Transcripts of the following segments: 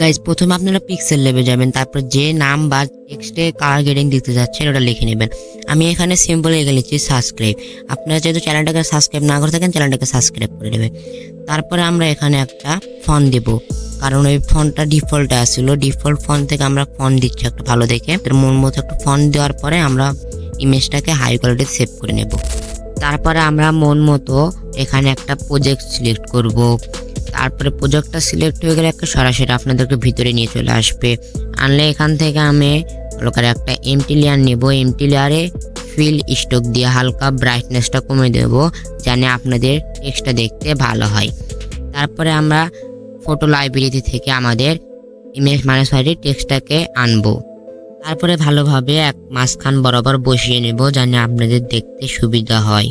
Guys প্রথমে আপনারা pixel level যাবেন, তারপর যে নাম বা টেক্সটে কালার গ্রেডিং দিতে যাচ্ছেন, ওটা লিখে নেবেন। আমি এখানে সিম্পল লিখে নিচ্ছি সাবস্ক্রাইব আপনারা যেহেতু চ্যানেলটাকে সাবস্ক্রাইব না করে থাকেন চ্যানেলটাকে সাবস্ক্রাইব করে নেবেন। তারপরে আমরা এখানে একটা ফোন দেব, কারণ ওই ফোনটা ডিফল্টে আসছিল। ডিফল্ট ফোন থেকে আমরা ফোন দিচ্ছি একটা ভালো দেখে। এর মন মতো একটা ফোন দেওয়ার পরে আমরা ইমেজটাকে হাই কোয়ালিটি সেভ করে নেব। তারপরে আমরা মন মতো এখানে একটা প্রজেক্ট সিলেক্ট করব। তারপরে প্রজেক্টটা সিলেক্ট হয়ে গেলে একটা সরাসরি আপনাদেরকে ভিতরে নিয়ে চলে আসবে। আনলে এখান থেকে আমি ভালো করে একটা এমটি লেয়ার নেব। এমটি লেয়ারে ফিল স্টক দিয়ে হালকা ব্রাইটনেসটা কমে দেব জানে আপনাদের টেক্সটটা দেখতে ভালো হয়। তারপরে আমরা ফটো লাইব্রেরি থেকে আমাদের ইমেজ মানে সরি টেক্সটটাকে আনব। তারপরে ভালোভাবে এক মাঝখান বরাবর বসিয়ে নেব জানে আপনাদের দেখতে সুবিধা হয়।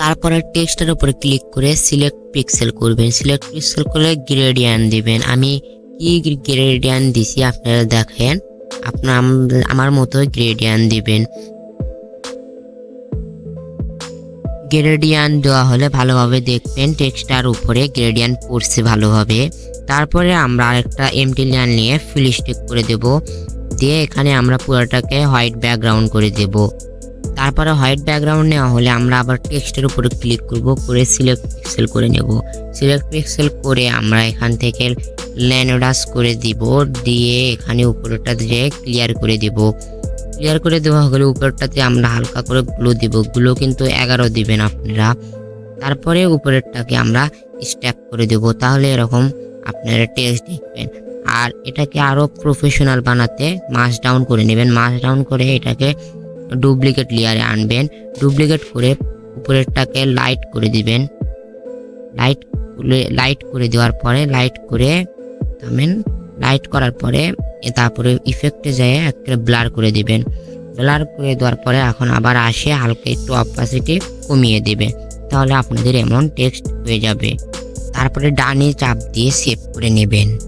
তারপরে টেক্সটের উপরে ক্লিক করে সিলেক্ট পিক্সেল করবেন। সিলেক্ট পিক্সেল করে গ্রেডিয়ান দিবেন। আমি কি গ্রেডিয়ান দিছি আপনারা দেখেন। আপনার আমার মতো গ্রেডিয়ান দিবেন। গ্রেডিয়ান দেওয়া হলে ভালোভাবে দেখবেন টেক্সটার উপরে গ্রেডিয়ান পড়ছে ভালোভাবে। তারপরে আমরা আরেকটা এমটি নিয়ে ফিল স্টিক করে দেব। দিয়ে এখানে আমরা পুরোটাকে হোয়াইট ব্যাকগ্রাউন্ড করে দেব। তারপরে হোয়াইট ব্যাকগ্রাউন্ড নেওয়া হলে আমরা আবার টেক্সটের উপরে ক্লিক করব, করে সিলেক্ট পিক্সেল করে নেব। সিলেক্ট পিক্সেল করে আমরা এখান থেকে ল্যানোডাস করে দিব, দিয়ে এখানে উপরেরটা দিয়ে ক্লিয়ার করে দিব। ক্লিয়ার করে দেওয়া হলে উপরেরটাতে আমরা হালকা করে গ্লো দিব। গ্লো কিন্তু এগারো দিবেন আপনারা। তারপরে উপরেরটাকে আমরা স্ট্যাপ করে দেব। তাহলে এরকম আপনারা টেক্সট দেখবেন। আর এটাকে আরও প্রফেশনাল বানাতে মাস ডাউন করে নেবেন। মাস ডাউন করে এটাকে ডুপ্লিকেট লেয়ারে আনবেন। ডুপ্লিকেট করে উপরেরটাকে লাইট করে দিবেন। লাইট লাইট করে দেওয়ার পরে লাইট করে থামেন। লাইট করার পরে তারপরে ইফেক্টে যেয়ে একটা ব্লার করে দিবেন। ব্লার করে দেওয়ার পরে এখন আবার আসে হালকা একটু অপাসিটি কমিয়ে দেবে। তাহলে আপনাদের এমন টেক্সট হয়ে যাবে। তারপরে ডানে চাপ দিয়ে সেভ করে নেবেন।